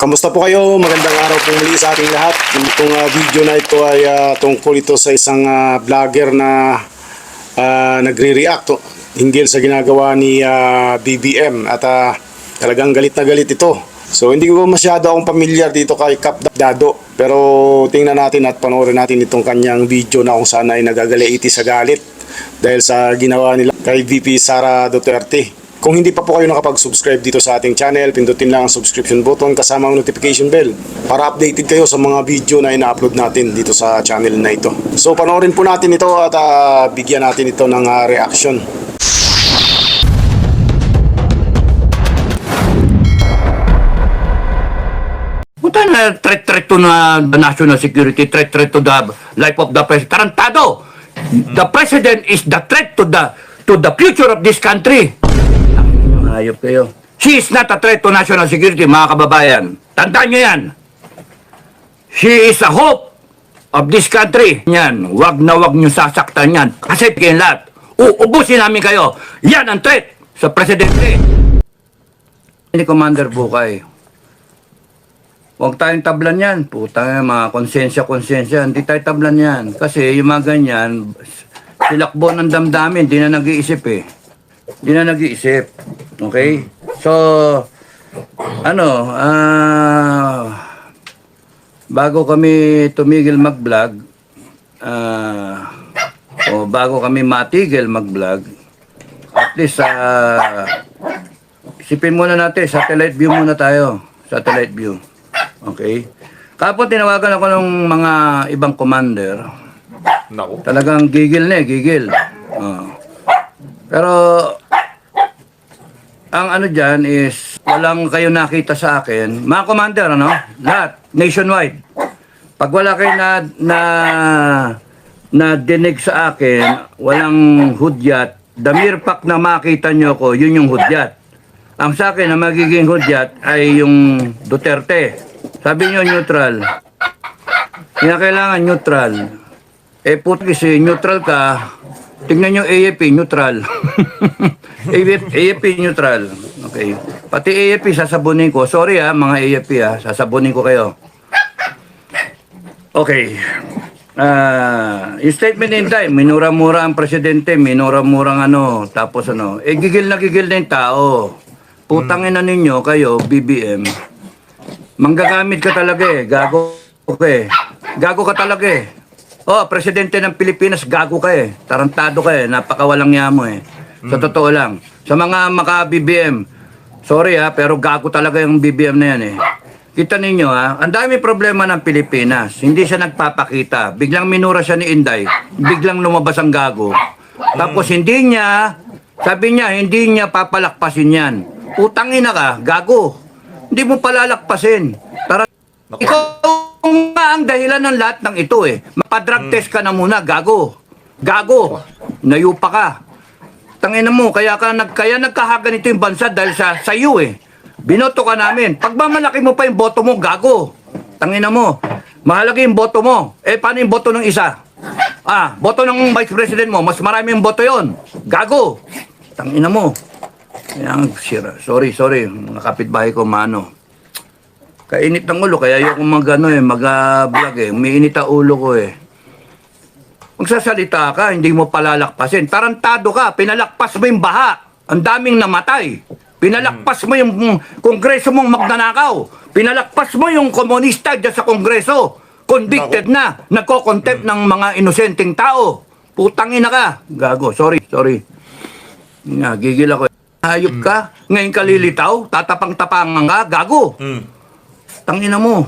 Kamusta po kayo? Magandang araw po muli sa ating lahat. Itong ah, video na ito ay ah, tungkol ito sa isang ah, vlogger na ah, nagre-react hinggil sa ginagawa ni ah, BBM at ah, talagang galit na galit ito. So hindi ko masyado akong pamilyar dito kay Cap Dado pero tingnan natin at panoorin natin itong kanyang video na kung saan ay nagagalaiti sa galit dahil sa ginawa nila kay VP Sara Duterte. Kung hindi pa po kayo nakapag-subscribe dito sa ating channel, pindutin lang ang subscription button kasama ang notification bell para updated kayo sa mga video na ina-upload natin dito sa channel na ito. So panoorin po natin ito at ah, bigyan natin ito ng ah, reaction. Puta na threat threat to na the national security, threat threat to the life of the president. Tarantado! The president is the threat to the to the future of this country. Hayop kayo. She is not a threat to national security, mga kababayan. Tandaan nyo yan. She is a hope of this country. Yan, wag na wag nyo sasaktan yan. Kasi kayo lahat, uubusin namin kayo. Yan ang threat sa presidente. Ni Commander Bukay, Huwag tayong tablan yan. Puta mga konsensya-konsensya. Hindi tayo tablan yan. Kasi yung mga ganyan, silakbo ng damdamin, di na nag-iisip eh. Di na nag-iisip. Okay? So, ano, ah, bago kami tumigil mag-vlog, ah, o bago kami matigil mag-vlog, at least, ah, isipin muna natin, satellite view muna tayo. Satellite view. Okay? Kapon tinawagan ako ng mga ibang commander. Naku. Talagang gigil na eh, gigil. Oo. Pero, ang ano dyan is, walang kayo nakita sa akin. Mga commander, ano? Lahat, nationwide. Pag wala kayo na, na, na dinig sa akin, walang hudyat, mere fact na makita nyo ko, yun yung hudyat. Ang sa akin na magiging hudyat ay yung Duterte. Sabi nyo neutral. Kaya kailangan neutral. Eh puto kasi neutral ka, tingnan nyo AFP, neutral. AFP, neutral. Okay. Pati AFP sasabunin ko. Sorry ha, mga AFP ha, sasabunin ko kayo. Okay. Ah, yung statement in time, minura-mura ang presidente, minura-mura ano, tapos ano, eh gigil na gigil na yung tao. Putangin na ninyo kayo, BBM. Manggagamit ka talaga eh, gago ka eh. Gago ka talaga eh. Oh, presidente ng Pilipinas, gago ka eh. Tarantado ka eh, napakawalang yamo eh. Sa totoo lang. Sa mga maka-BBM, sorry ha, pero gago talaga yung BBM na yan eh. Kita ninyo ha, ang dami problema ng Pilipinas. Hindi siya nagpapakita. Biglang minura siya ni Inday. Biglang lumabas ang gago. Tapos hindi niya, sabi niya, hindi niya papalakpasin yan. Utangin na ka, gago. Hindi mo palalakpasin. Tara, ikaw nga ang dahilan ng lahat ng ito eh. Mapadrug test ka na muna, gago. Gago. Nayupa ka. Tangina mo, kaya ka nag kaya nagkahagan ito yung bansa dahil sa sa iyo eh. Binoto ka namin. Pagmamalaki mo pa yung boto mo, gago. Tangina mo. Mahalaga yung boto mo. Eh, paano yung boto ng isa? Ah, boto ng vice president mo, mas marami yung boto yon. Gago. Tangina mo. Yan, sira. Sorry, sorry. Mga kapitbahay ko, mano. Kainit ng ulo, kaya ayoko mag, ano, eh, mag-vlog eh. Umiinit ang ulo ko eh. Magsasalita ka, hindi mo palalakpasin. Tarantado ka, pinalakpas mo yung baha. Ang daming namatay. Pinalakpas mo yung mm, kongreso mong magnanakaw. Pinalakpas mo yung komunista dyan sa kongreso. Convicted na. Nagko-contempt ng mga inosenteng tao. Putangin na ka. Gago, sorry, sorry. Nga, gigil ako. Hayop ka? Ngayon ka lilitaw? Tatapang-tapangan ka? Gago. Hmm. Tangina mo.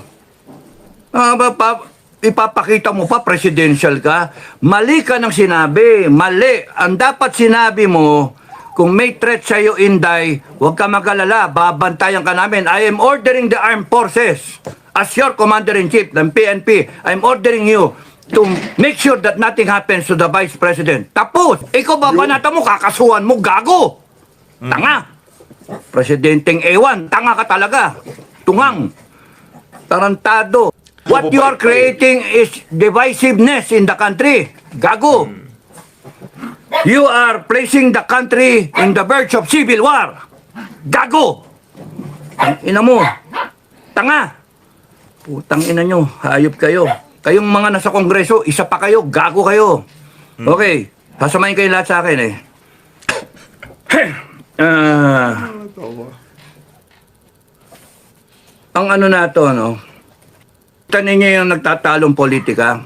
Ah, ba, pa, ipapakita mo pa presidential ka? Mali ka ng sinabi. Mali. Ang dapat sinabi mo, kung may threat sa'yo, Inday, huwag ka magalala. Babantayan ka namin. I am ordering the armed forces. As your commander-in-chief ng PNP, I'm ordering you to make sure that nothing happens to the vice president. Tapos, ikaw babanata mo, kakasuhan mo, gago. Tanga. Presidenteng ewan, tanga ka talaga. Tungang. Tarantado. What you are creating is divisiveness in the country. Gago. You are placing the country in the verge of civil war. Gago. Ang ina mo. Tanga! Putang ina nyo, hayop kayo. Kayong mga nasa kongreso, isa pa kayo, gago kayo. Okay, sasamahin kayo lahat sa akin eh. Ah, ang ano na to, no? Tanin niyo yung nagtatalong politika.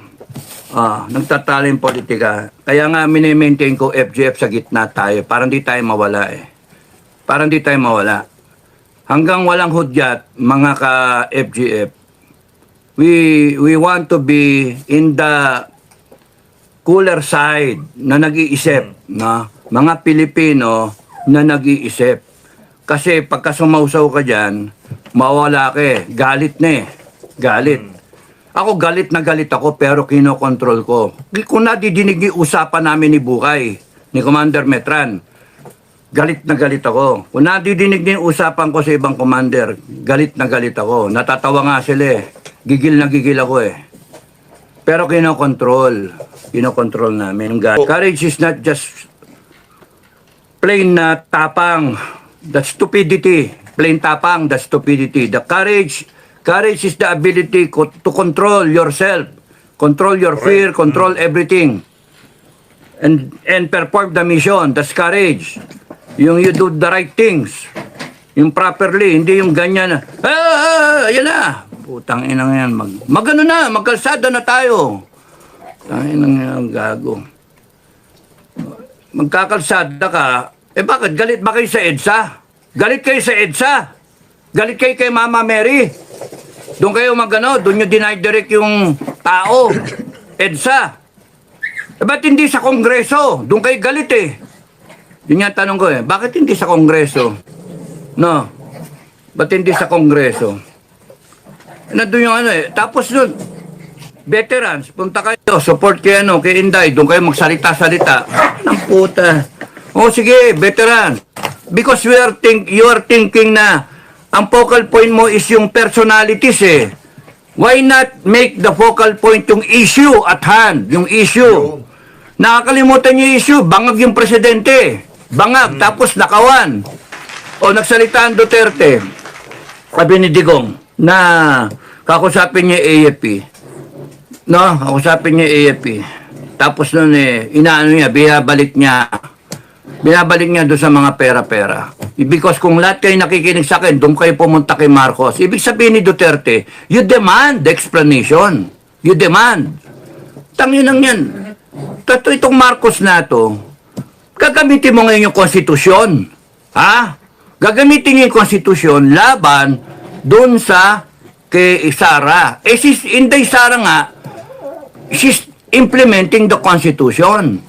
Ah, nagtatalong politika. Kaya nga mini-maintain ko FGF sa gitna tayo. Para hindi tayo mawala eh. Para hindi tayo mawala. Hanggang walang hudyat, mga ka-FGF, we, we want to be in the cooler side na nag-iisip na mga Pilipino na nag-iisip. Kasi pagka sumausaw ka dyan, mawala ka eh. Galit na eh. Galit. Ako galit na galit ako pero kinokontrol ko. Kung nadidinig yung usapan namin ni Bukay, ni Commander Metran, galit na galit ako. Kung nadidinig din yung usapan ko sa ibang commander, galit na galit ako. Natatawa nga sila eh. Gigil na gigil ako eh. Pero kinokontrol. Kinokontrol namin. Ga- Courage is not just plain na tapang. The stupidity. Plain tapang, the stupidity. The courage, courage is the ability co- to control yourself. Control your fear, control everything. And, and perform the mission. That's courage. Yung you do the right things. Yung properly, hindi yung ganyan na, ah, ah, ayan na. Putang inang yan. Mag, magano na, magkalsada na tayo. Tangin ng yan, gago. Magkakalsada ka, eh bakit? Galit ba kayo sa EDSA? Galit kayo sa EDSA? Galit kayo kay Mama Mary? Doon kayo magano, doon nyo dinidirect yung tao. EDSA. Eh ba't hindi sa Kongreso? Doon kayo galit eh. Yun nga tanong ko eh, bakit hindi sa Kongreso? No. Ba't hindi sa Kongreso? Nandun yung ano eh. Tapos nun, veterans, punta kayo, support kay ano, kay Inday, doon kayo magsalita-salita. Ng puta. O sige, veteran. Because we are think, you are thinking na ang focal point mo is yung personalities eh. Why not make the focal point yung issue at hand, yung issue? Nakakalimutan yung issue, bangag yung presidente. Bangag, tapos nakawan. O nagsalita ang Duterte, sabi ni Digong, na kakusapin niya AFP. No, kakusapin niya AFP. Tapos nun eh, inaano niya, binabalik niya, binabalik niya doon sa mga pera-pera. Because kung lahat kayo nakikinig sa akin, doon kayo pumunta kay Marcos. Ibig sabihin ni Duterte, you demand explanation. You demand. Tangin lang yan. Tato itong Marcos na to, gagamitin mo ngayon yung konstitusyon. Ha? Gagamitin niyo yung konstitusyon laban doon sa kay Sara. Eh si Inday Sara nga, she's implementing the constitution.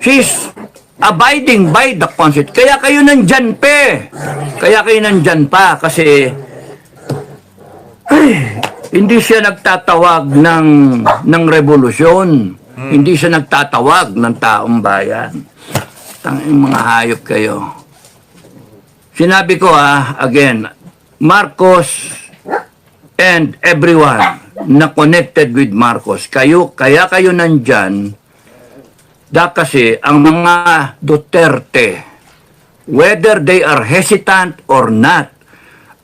She's abiding by the constitution. Kaya kayo nandyan pe. Kaya kayo nandyan pa kasi ay, hindi siya nagtatawag ng ng revolusyon. Hindi siya nagtatawag ng taong bayan. Tanging mga hayop kayo. Sinabi ko ah, again, Marcos and everyone na connected with Marcos, kayo, kaya kayo nandyan, da kasi ang mga Duterte, whether they are hesitant or not,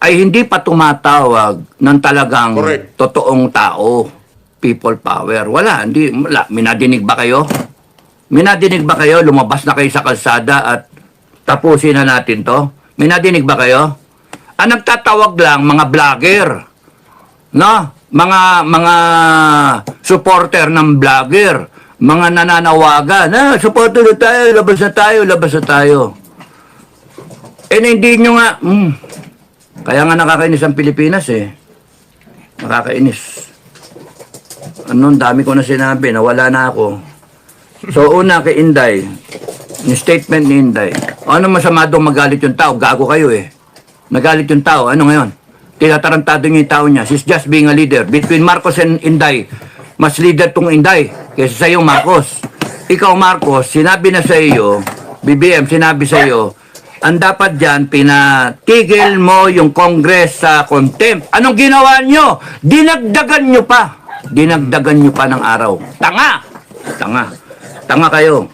ay hindi pa tumatawag ng talagang Correct. totoong tao, people power. Wala, hindi, wala. Minadinig ba kayo? Minadinig ba kayo? Lumabas na kayo sa kalsada at tapusin na natin to? Minadinig ba kayo? Ang nagtatawag lang, mga vlogger. No? Mga, mga supporter ng vlogger. Mga nananawagan. Ah, supporter na tayo, labas na tayo, labas na tayo. Eh, hindi nyo nga, hmm, kaya nga nakakainis ang Pilipinas eh. Nakakainis. Ano, dami ko na sinabi, nawala na ako. So, una kay Inday, yung statement ni Inday, ano masama doon magalit yung tao? Gago kayo eh. Nagalit yung tao. Ano ngayon? Tinatarantado yung tao niya. She's just being a leader. Between Marcos and Inday, mas leader tong Inday kaysa sa iyo, Marcos. Ikaw, Marcos, sinabi na sa iyo, BBM, sinabi sa iyo, ang dapat dyan, pinatigil mo yung Congress sa contempt. Anong ginawa nyo? Dinagdagan nyo pa. Dinagdagan nyo pa ng araw. Tanga! Tanga. Tanga kayo.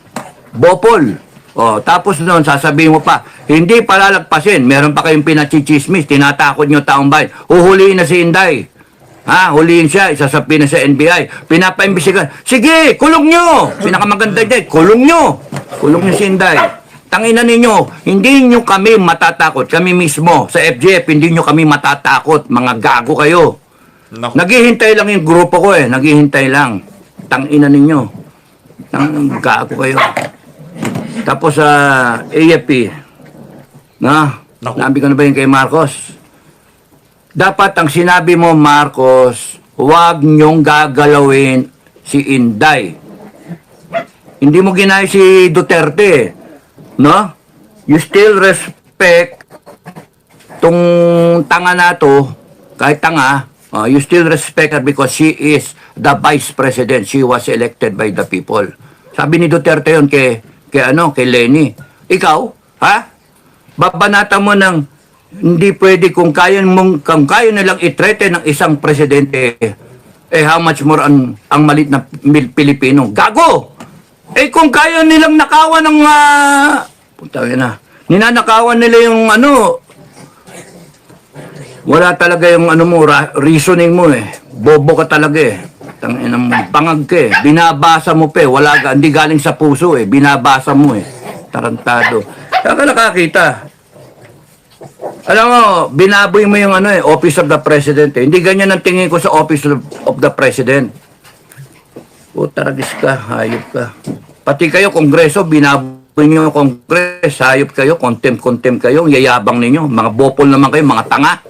Bopol. Oh, tapos noon sasabihin mo pa, hindi palalagpasin. Meron pa kayong pinachichismis, tinatakot nyo taong bayan. Uhuliin na si Inday. Ha, huliin siya, isasapi na sa NBI. Pinapaimbisigan. Sige, kulong nyo! Pinakamaganda dyan, kulong nyo! Kulong nyo si Inday. Tangina ninyo, hindi nyo kami matatakot. Kami mismo, sa FGF, hindi nyo kami matatakot. Mga gago kayo. Naku. Naghihintay lang yung grupo ko eh. Naghihintay lang. Tangina ninyo. Tang gago kayo. Tapos sa AFP, na, Naku. nabi ko na ba yun kay Marcos? Dapat ang sinabi mo, Marcos, huwag niyong gagalawin si Inday. Hindi mo ginaya si Duterte, no? You still respect tong tanga na to, kahit tanga, uh, you still respect her because she is the vice president. She was elected by the people. Sabi ni Duterte yun kay, kay ano, kay Lenny. Ikaw, ha? Babanata mo ng hindi pwede kung kaya mong kung kaya nilang i-threaten ng isang presidente eh how much more ang ang malit na Pilipino gago eh kung kaya nilang nakawan ng uh, puta na ninanakawan nila yung ano wala talaga yung ano mo, reasoning mo eh. Bobo ka talaga eh. Tangina mo, pangag ka eh. Binabasa mo pa eh. Wala hindi galing sa puso eh. Binabasa mo eh. Tarantado. Kaya ka nakakita. Alam mo, binaboy mo yung ano eh, Office of the President eh. Hindi ganyan ang tingin ko sa Office of, of the President. O taragis ka, hayop ka. Pati kayo, Kongreso, binaboy nyo yung Kongres, hayop kayo, contempt-contempt kayo, ang yayabang ninyo. Mga bopol naman kayo, mga tanga.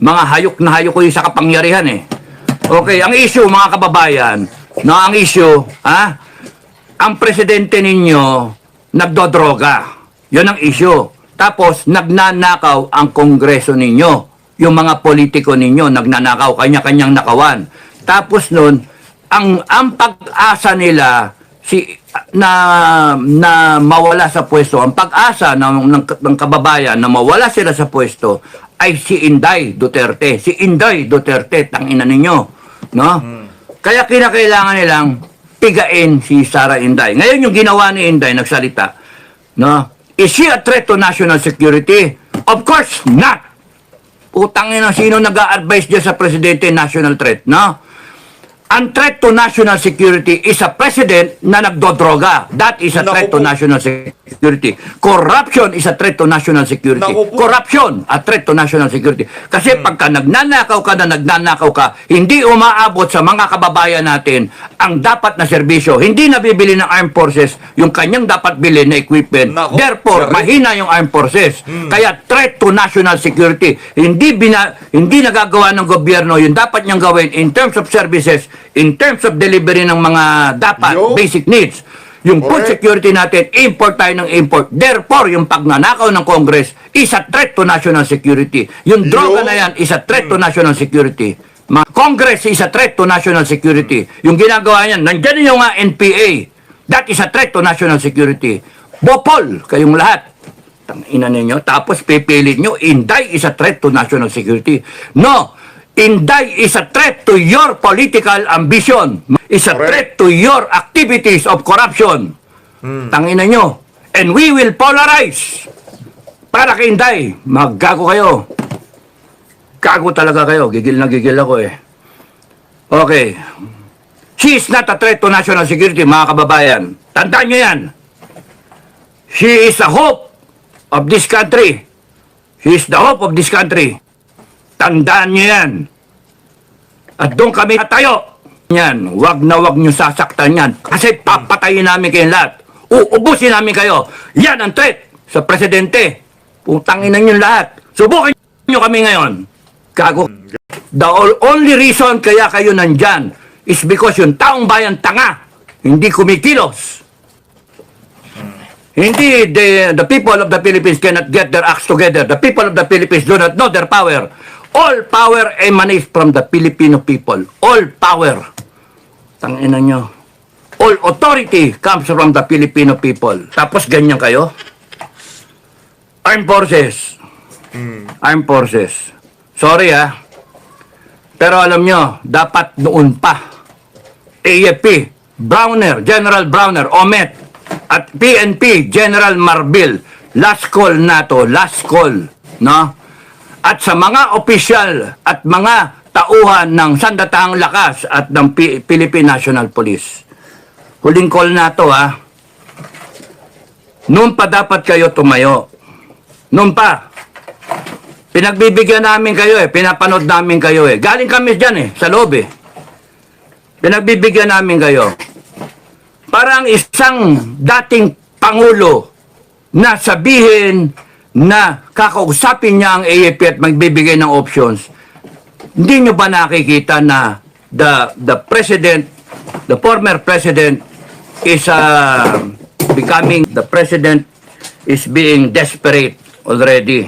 Mga hayok na hayok kayo sa kapangyarihan eh. Okay, ang issue, mga kababayan, na ang issue, ha? Ang presidente ninyo, nagdodroga. Yun ang issue. Tapos, nagnanakaw ang kongreso ninyo. Yung mga politiko ninyo, nagnanakaw, kanya-kanyang nakawan. Tapos nun, ang, ang pag-asa nila, si na na mawala sa pwesto ang pag-asa ng, ng, ng kababayan na mawala sila sa pwesto ay si Inday Duterte. Si Inday Duterte tangina ninyo no? Kaya kinakailangan nilang pigain si Sara Inday. Ngayon yung ginawa ni Inday nagsalita no is she a threat to national security of course not Putangin na sino nag-a-advise dyan sa presidente national threat, no? Ang threat to national security is a president na nagdodroga. That is a Naku threat to po. national security. Corruption is a threat to national security. Naku po. Corruption, a threat to national security. Kasi pagka nagnanakaw ka na nagnanakaw ka, hindi umaabot sa mga kababayan natin ang dapat na serbisyo. Hindi nabibili ng armed forces yung kanyang dapat bilhin na equipment. Naku, Therefore, sir. mahina yung armed forces. Kaya threat to national security. Hindi bina, hindi nagagawa ng gobyerno yung dapat niyang gawin in terms of services, in terms of delivery ng mga dapat Yo. basic needs. Yung food Correct. security natin, import tayo ng import. Therefore, yung pagnanakaw ng Congress is a threat to national security. Yung droga Yo. na yan is a threat to national security. Ma Congress is a threat to national security. Yung ginagawa niyan, nandyan yung nga NPA. That is a threat to national security. Bopol, kayong lahat. Tangina ninyo. Tapos pipilit nyo, Inday is a threat to national security. No! Inday is a threat to your political ambition. Is a threat to your activities of corruption. Tangina nyo. And we will polarize. Para kay Inday, maggago kayo. Gago talaga kayo. Gigil na gigil ako eh. Okay. She is not a threat to national security, mga kababayan. Tandaan nyo yan. She is the hope of this country. She is the hope of this country. Tandaan nyo yan. At doon kami tayo. Yan, wag na wag nyo sasaktan yan. Kasi papatayin namin kayong lahat. Uubusin namin kayo. Yan ang threat sa presidente. Putangin nyo lahat. Subukan nyo kami ngayon. Gago. The only reason kaya kayo nandyan is because yung taong bayan tanga. Hindi kumikilos. Hindi the, the people of the Philippines cannot get their acts together. The people of the Philippines do not know their power. All power emanates from the Filipino people. All power. Tangina nyo. All authority comes from the Filipino people. Tapos ganyan kayo? Armed Forces. Armed Forces. Sorry ah. Pero alam nyo, dapat noon pa. AFP, Browner, General Browner, Omet, at PNP General Marbil. Last call na to, last call, no? At sa mga opisyal at mga tauhan ng Sandatahang Lakas at ng P- Philippine National Police. Huling call na to, ha? Noon pa dapat kayo tumayo. Noon pa. Pinagbibigyan namin kayo eh. Pinapanood namin kayo eh. Galing kami dyan eh. Sa loob eh. Pinagbibigyan namin kayo. Parang isang dating Pangulo na sabihin na kakausapin niya ang AFP at magbibigay ng options. Hindi nyo ba nakikita na the the president, the former president is uh, becoming the president is being desperate already.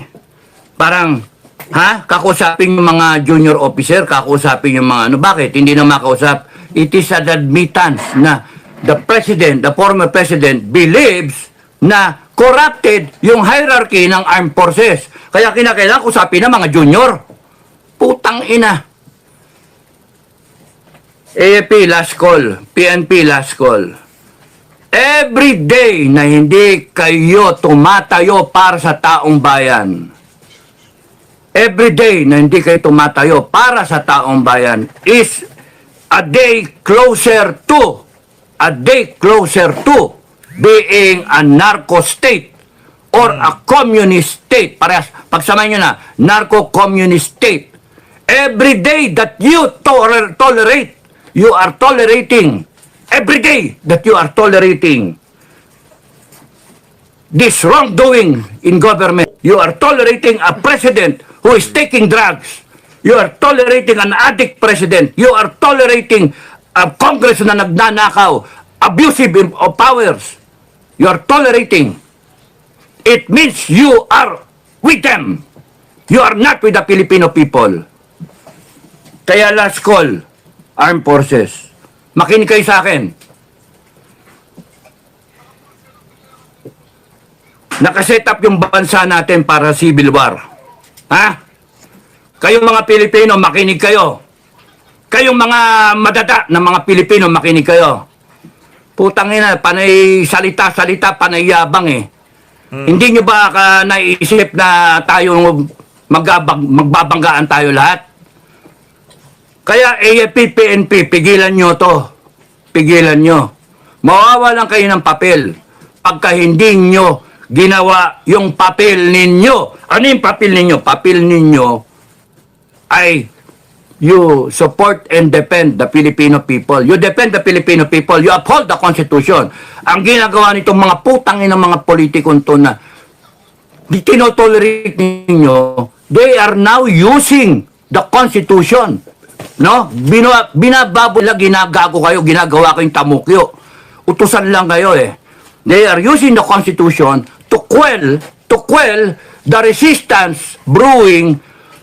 Parang ha, kakausapin yung mga junior officer, kakausapin yung mga ano, bakit hindi na makausap? It is an admittance na the president, the former president believes na corrupted yung hierarchy ng armed forces. Kaya kinakailangan usapin ng mga junior. Putang ina. AFP last call, PNP last call. Every day na hindi kayo tumatayo para sa taong bayan, every day na hindi kayo tumatayo para sa taong bayan is a day closer to, a day closer to being a narco state or a communist state. Parehas, pagsamahin nyo na, narco-communist state. Every day that you toler- tolerate, you are tolerating, every day that you are tolerating this wrongdoing in government. You are tolerating a president who is taking drugs. You are tolerating an addict president. You are tolerating a Congress na nagnanakaw, abusive of powers. You are tolerating. It means you are with them. You are not with the Filipino people. Kaya last call, armed forces. Makinig kayo sa akin. Nakaset up yung bansa natin para civil war. Ha? Kayong mga Pilipino, makinig kayo. Kayong mga madada ng mga Pilipino, makinig kayo. Putang ina, panay salita-salita, panay yabang eh. Hindi nyo ba ka naisip na tayo magbabag, magbabanggaan tayo lahat? Kaya AFP, PNP, pigilan nyo to. Pigilan nyo. Mawawalan kayo ng papel pagka hindi nyo ginawa yung papel ninyo. Ano yung papel ninyo? Papel ninyo ay you support and defend the Filipino people. You defend the Filipino people. You uphold the Constitution. Ang ginagawa nitong mga putang ng mga politikon to na tinotolerate ninyo, they are now using the Constitution. No? Bina, ginagago kayo, ginagawa kayong tamukyo. Utusan lang kayo eh. They are using the Constitution to quell, to quell the resistance brewing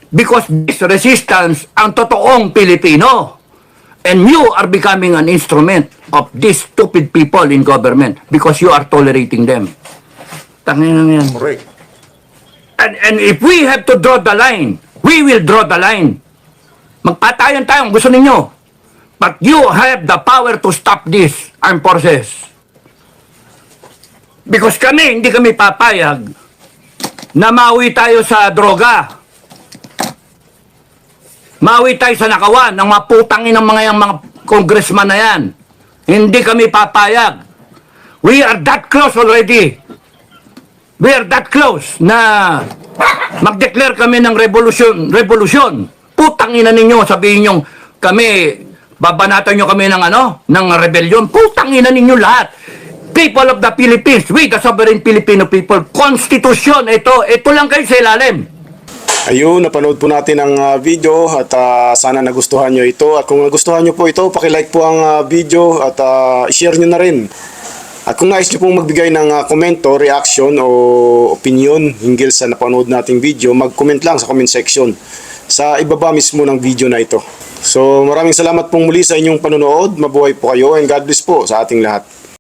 because this resistance ang totoong Pilipino. And you are becoming an instrument of these stupid people in government because you are tolerating them. Tangin na yan. Correct. And, and if we have to draw the line, we will draw the line. Magpatayan tayo gusto ninyo. But you have the power to stop this armed forces. Because kami, hindi kami papayag na mawi tayo sa droga. Mawi tayo sa nakawan ng mga putangin ng mga, yung mga congressman na yan. Hindi kami papayag. We are that close already. We are that close na mag-declare kami ng revolution, revolution. Putang ina ninyo, sabihin nyo, kami, babanatan nyo kami ng ano, ng rebellion. Putang ina ninyo lahat. People of the Philippines, we the sovereign Filipino people, konstitusyon, ito, ito lang kayo sa ilalim. Ayun, napanood po natin ang ah, video at ah, sana nagustuhan nyo ito. At kung nagustuhan nyo po ito, pakilike po ang ah, video at ah, share nyo na rin. At kung nais nyo pong magbigay ng ah, komento, reaction o opinion hinggil sa napanood nating video, mag-comment lang sa comment section sa ibaba mismo ng video na ito. So maraming salamat pong muli sa inyong panonood. Mabuhay po kayo and God bless po sa ating lahat.